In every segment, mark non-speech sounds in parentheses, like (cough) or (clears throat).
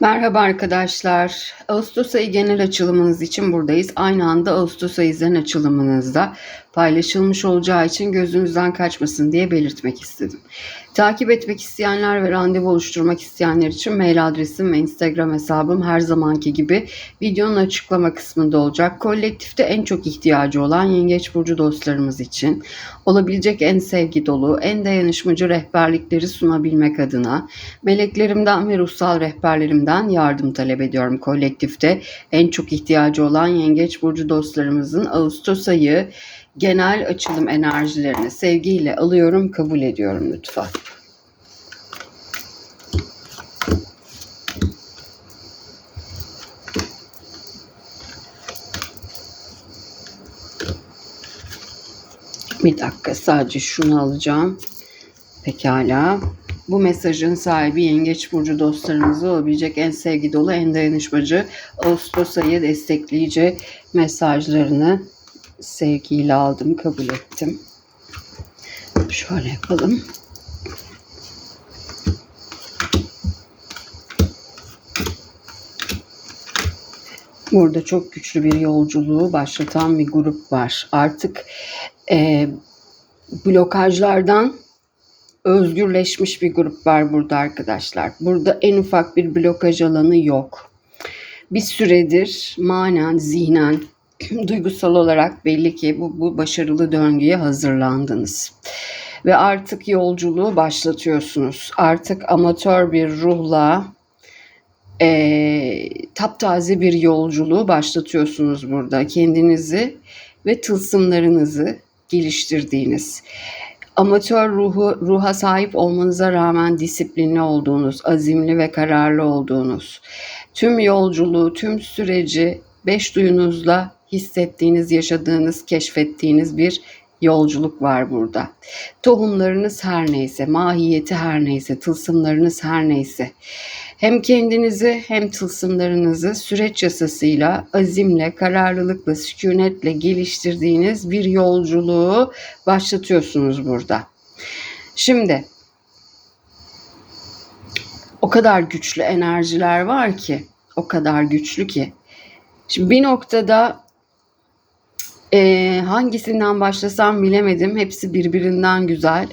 Merhaba arkadaşlar. Ağustos ayı genel açılımınız için buradayız. Aynı anda Ağustos ayı zen açılımınızda paylaşılmış olacağı için gözünüzden kaçmasın diye belirtmek istedim. Takip etmek isteyenler ve randevu oluşturmak isteyenler için mail adresim ve Instagram hesabım her zamanki gibi videonun açıklama kısmında olacak. Kolektifte en çok ihtiyacı olan Yengeç Burcu dostlarımız için olabilecek en sevgi dolu, en dayanışmacı rehberlikleri sunabilmek adına meleklerimden ve ruhsal rehberlerimden yardım talep ediyorum kolektifte. En çok ihtiyacı olan Yengeç Burcu dostlarımızın Ağustos ayı genel açılım enerjilerini sevgiyle alıyorum, kabul ediyorum lütfen. Bir dakika sadece şunu alacağım. Pekala. Bu mesajın sahibi Yengeç Burcu dostlarımızı olabilecek en sevgi dolu, en dayanışmacı, Ağustos ayı destekleyici mesajlarını sevgiyle aldım, kabul ettim. Şöyle yapalım. Burada çok güçlü bir yolculuğu başlatan bir grup var. Artık e, blokajlardan özgürleşmiş bir grup var burada arkadaşlar. Burada en ufak bir blokaj alanı yok. Bir süredir manen, zihnen, (clears throat) duygusal olarak belli ki bu, bu başarılı döngüye hazırlandınız. Ve artık yolculuğu başlatıyorsunuz. Artık amatör bir ruhla e, taptaze bir yolculuğu başlatıyorsunuz burada. Kendinizi ve tılsımlarınızı geliştirdiğiniz, amatör ruhu ruha sahip olmanıza rağmen disiplinli olduğunuz, azimli ve kararlı olduğunuz, tüm yolculuğu, tüm süreci beş duyunuzla hissettiğiniz, yaşadığınız, keşfettiğiniz bir yolculuk var burada. Tohumlarınız her neyse, mahiyeti her neyse, tılsımlarınız her neyse. Hem kendinizi hem tılsımlarınızı süreç yasasıyla, azimle, kararlılıkla, sükunetle geliştirdiğiniz bir yolculuğu başlatıyorsunuz burada. Şimdi o kadar güçlü enerjiler var ki, o kadar güçlü ki. Şimdi bir noktada e, hangisinden başlasam bilemedim. Hepsi birbirinden güzel.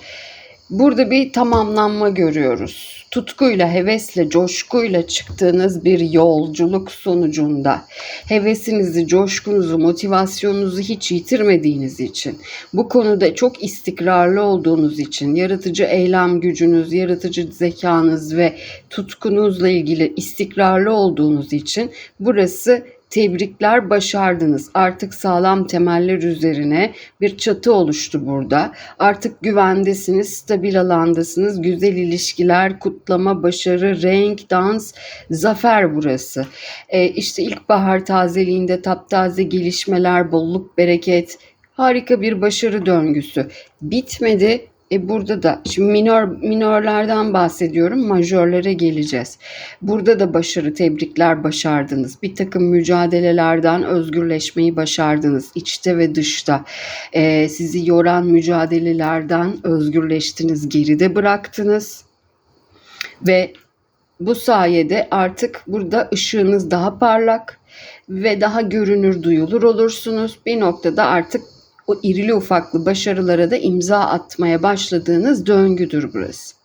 Burada bir tamamlanma görüyoruz. Tutkuyla, hevesle, coşkuyla çıktığınız bir yolculuk sonucunda hevesinizi, coşkunuzu, motivasyonunuzu hiç yitirmediğiniz için, bu konuda çok istikrarlı olduğunuz için, yaratıcı eylem gücünüz, yaratıcı zekanız ve tutkunuzla ilgili istikrarlı olduğunuz için burası Tebrikler başardınız. Artık sağlam temeller üzerine bir çatı oluştu burada. Artık güvendesiniz, stabil alandasınız. Güzel ilişkiler, kutlama, başarı, renk, dans, zafer burası. Ee, işte ilkbahar tazeliğinde taptaze gelişmeler, bolluk, bereket, harika bir başarı döngüsü. Bitmedi e burada da şimdi minor minörlerden bahsediyorum, majörlere geleceğiz. Burada da başarı, tebrikler başardınız. Bir takım mücadelelerden özgürleşmeyi başardınız. içte ve dışta. E, sizi yoran mücadelelerden özgürleştiniz, geride bıraktınız. Ve bu sayede artık burada ışığınız daha parlak ve daha görünür duyulur olursunuz. Bir noktada artık o irili ufaklı başarılara da imza atmaya başladığınız döngüdür burası.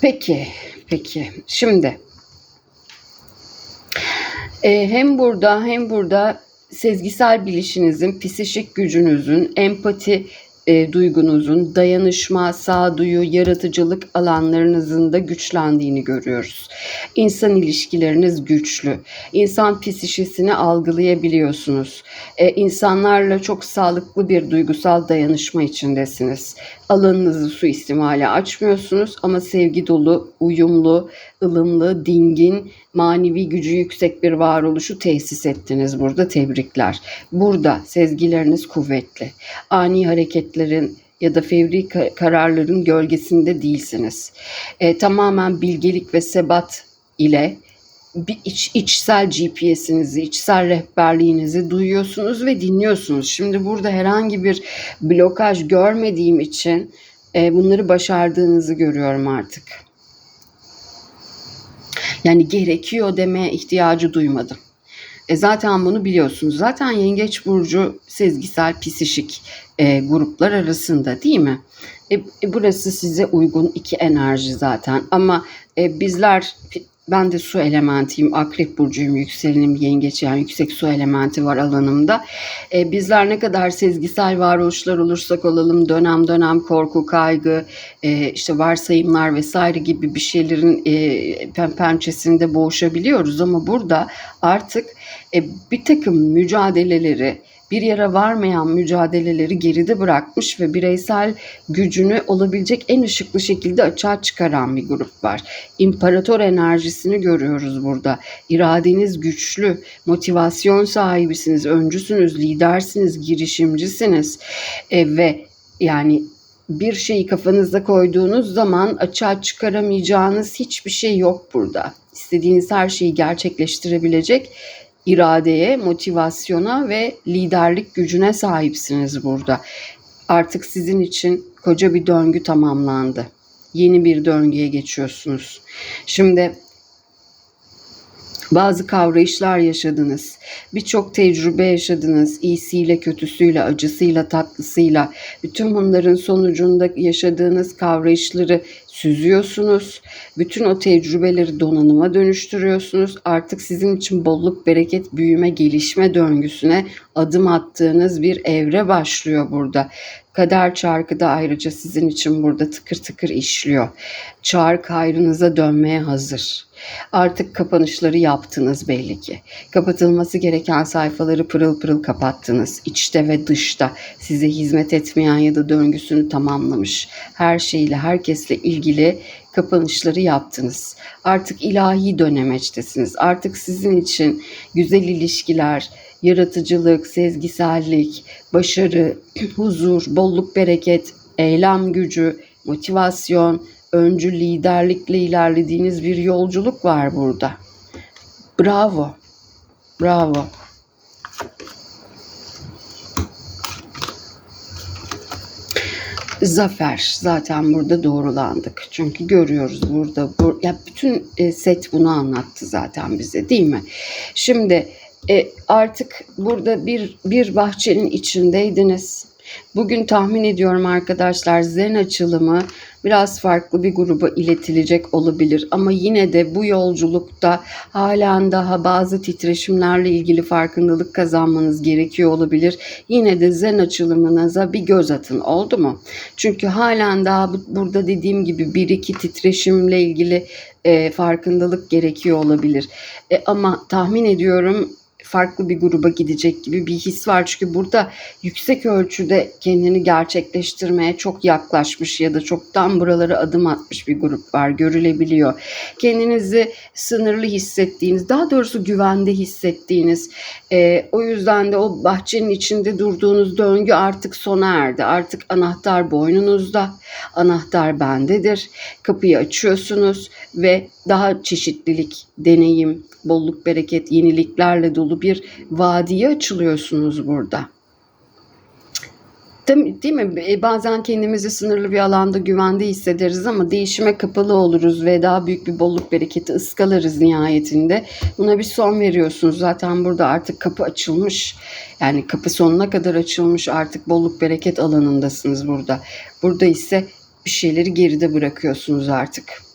Peki, peki. Şimdi e, hem burada hem burada sezgisel bilişinizin, psişik gücünüzün, empati e, duygunuzun, dayanışma, sağduyu, yaratıcılık alanlarınızın da güçlendiğini görüyoruz. İnsan ilişkileriniz güçlü. İnsan psişisini algılayabiliyorsunuz. E, insanlarla çok sağlıklı bir duygusal dayanışma içindesiniz. Alanınızı suistimale açmıyorsunuz ama sevgi dolu, uyumlu, ılımlı, dingin, manevi gücü yüksek bir varoluşu tesis ettiniz burada. Tebrikler. Burada sezgileriniz kuvvetli. Ani hareketlerin ya da fevri kararların gölgesinde değilsiniz. E, tamamen bilgelik ve sebat ile bir iç, içsel GPS'inizi, içsel rehberliğinizi duyuyorsunuz ve dinliyorsunuz. Şimdi burada herhangi bir blokaj görmediğim için e, bunları başardığınızı görüyorum artık. Yani gerekiyor demeye ihtiyacı duymadım. E zaten bunu biliyorsunuz. Zaten Yengeç Burcu sezgisel psişik e, gruplar arasında değil mi? E, e, burası size uygun iki enerji zaten. Ama e, bizler ben de su elementiyim. Akrep burcuyum. Yükselenim yengeç yani yüksek su elementi var alanımda. E, bizler ne kadar sezgisel varoluşlar olursak olalım dönem dönem korku, kaygı, e, işte varsayımlar vesaire gibi bir şeylerin e, pen- pençesinde boğuşabiliyoruz. Ama burada artık e, bir takım mücadeleleri, bir yere varmayan mücadeleleri geride bırakmış ve bireysel gücünü olabilecek en ışıklı şekilde açığa çıkaran bir grup var. İmparator enerjisini görüyoruz burada. İradeniz güçlü, motivasyon sahibisiniz, öncüsünüz, lidersiniz, girişimcisiniz E, ve yani bir şeyi kafanıza koyduğunuz zaman açığa çıkaramayacağınız hiçbir şey yok burada. İstediğiniz her şeyi gerçekleştirebilecek iradeye, motivasyona ve liderlik gücüne sahipsiniz burada. Artık sizin için koca bir döngü tamamlandı. Yeni bir döngüye geçiyorsunuz. Şimdi bazı kavrayışlar yaşadınız. Birçok tecrübe yaşadınız. İyisiyle, kötüsüyle, acısıyla, tatlısıyla. Bütün bunların sonucunda yaşadığınız kavrayışları süzüyorsunuz. Bütün o tecrübeleri donanıma dönüştürüyorsunuz. Artık sizin için bolluk, bereket, büyüme, gelişme döngüsüne adım attığınız bir evre başlıyor burada. Kader çarkı da ayrıca sizin için burada tıkır tıkır işliyor. Çark hayrınıza dönmeye hazır. Artık kapanışları yaptınız belli ki. Kapatılması gereken sayfaları pırıl pırıl kapattınız. İçte ve dışta size hizmet etmeyen ya da döngüsünü tamamlamış. Her şeyle, herkesle ilgili kapanışları yaptınız. Artık ilahi dönemeçtesiniz. Artık sizin için güzel ilişkiler, yaratıcılık, sezgisellik, başarı, (clears throat) huzur, bolluk, bereket, eylem gücü, motivasyon, öncü liderlikle ilerlediğiniz bir yolculuk var burada. Bravo. Bravo. Zafer zaten burada doğrulandık. Çünkü görüyoruz burada bu ya bütün e, set bunu anlattı zaten bize değil mi? Şimdi e, artık burada bir bir bahçenin içindeydiniz. Bugün tahmin ediyorum arkadaşlar zen açılımı biraz farklı bir gruba iletilecek olabilir ama yine de bu yolculukta halen daha bazı titreşimlerle ilgili farkındalık kazanmanız gerekiyor olabilir. Yine de zen açılımınıza bir göz atın oldu mu? Çünkü halen daha bu- burada dediğim gibi bir iki titreşimle ilgili e, farkındalık gerekiyor olabilir. E, ama tahmin ediyorum farklı bir gruba gidecek gibi bir his var. Çünkü burada yüksek ölçüde kendini gerçekleştirmeye çok yaklaşmış ya da çoktan buralara adım atmış bir grup var. Görülebiliyor. Kendinizi sınırlı hissettiğiniz, daha doğrusu güvende hissettiğiniz, e, o yüzden de o bahçenin içinde durduğunuz döngü artık sona erdi. Artık anahtar boynunuzda, anahtar bendedir. Kapıyı açıyorsunuz ve daha çeşitlilik, deneyim, bolluk, bereket, yeniliklerle dolu bir vadiye açılıyorsunuz burada. Değil, değil mi? E, Bazen kendimizi sınırlı bir alanda güvende hissederiz ama değişime kapalı oluruz ve daha büyük bir bolluk bereketi ıskalarız nihayetinde. Buna bir son veriyorsunuz. Zaten burada artık kapı açılmış. Yani kapı sonuna kadar açılmış artık bolluk bereket alanındasınız burada. Burada ise bir şeyleri geride bırakıyorsunuz artık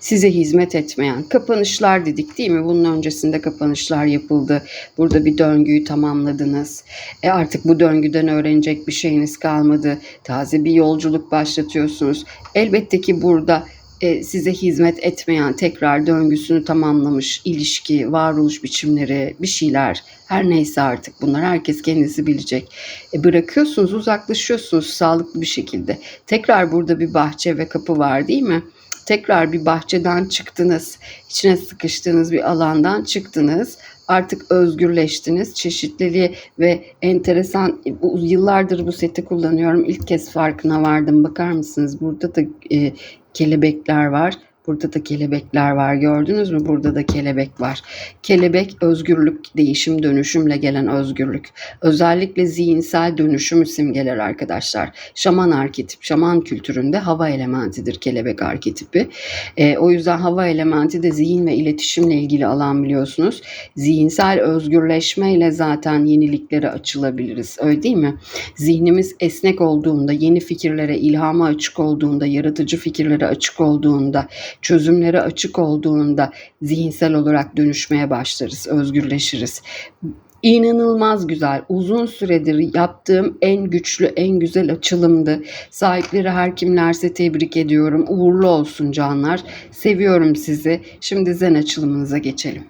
size hizmet etmeyen kapanışlar dedik değil mi? Bunun öncesinde kapanışlar yapıldı. Burada bir döngüyü tamamladınız. E artık bu döngüden öğrenecek bir şeyiniz kalmadı. Taze bir yolculuk başlatıyorsunuz. Elbette ki burada e, size hizmet etmeyen tekrar döngüsünü tamamlamış ilişki, varoluş biçimleri, bir şeyler her neyse artık bunlar herkes kendisi bilecek. E, bırakıyorsunuz, uzaklaşıyorsunuz sağlıklı bir şekilde. Tekrar burada bir bahçe ve kapı var değil mi? Tekrar bir bahçeden çıktınız. içine sıkıştığınız bir alandan çıktınız. Artık özgürleştiniz. Çeşitliliği ve enteresan bu, yıllardır bu seti kullanıyorum. İlk kez farkına vardım. Bakar mısınız? Burada da e, kelebekler var. Burada da kelebekler var. Gördünüz mü? Burada da kelebek var. Kelebek özgürlük, değişim, dönüşümle gelen özgürlük. Özellikle zihinsel dönüşümü simgeler arkadaşlar. Şaman arketip, şaman kültüründe hava elementidir kelebek arketipi. Ee, o yüzden hava elementi de zihin ve iletişimle ilgili alan biliyorsunuz. Zihinsel özgürleşmeyle zaten yeniliklere açılabiliriz. Öyle değil mi? Zihnimiz esnek olduğunda, yeni fikirlere, ilhama açık olduğunda, yaratıcı fikirlere açık olduğunda, çözümlere açık olduğunda zihinsel olarak dönüşmeye başlarız, özgürleşiriz. İnanılmaz güzel. Uzun süredir yaptığım en güçlü, en güzel açılımdı. Sahipleri her kimlerse tebrik ediyorum. Uğurlu olsun canlar. Seviyorum sizi. Şimdi zen açılımınıza geçelim.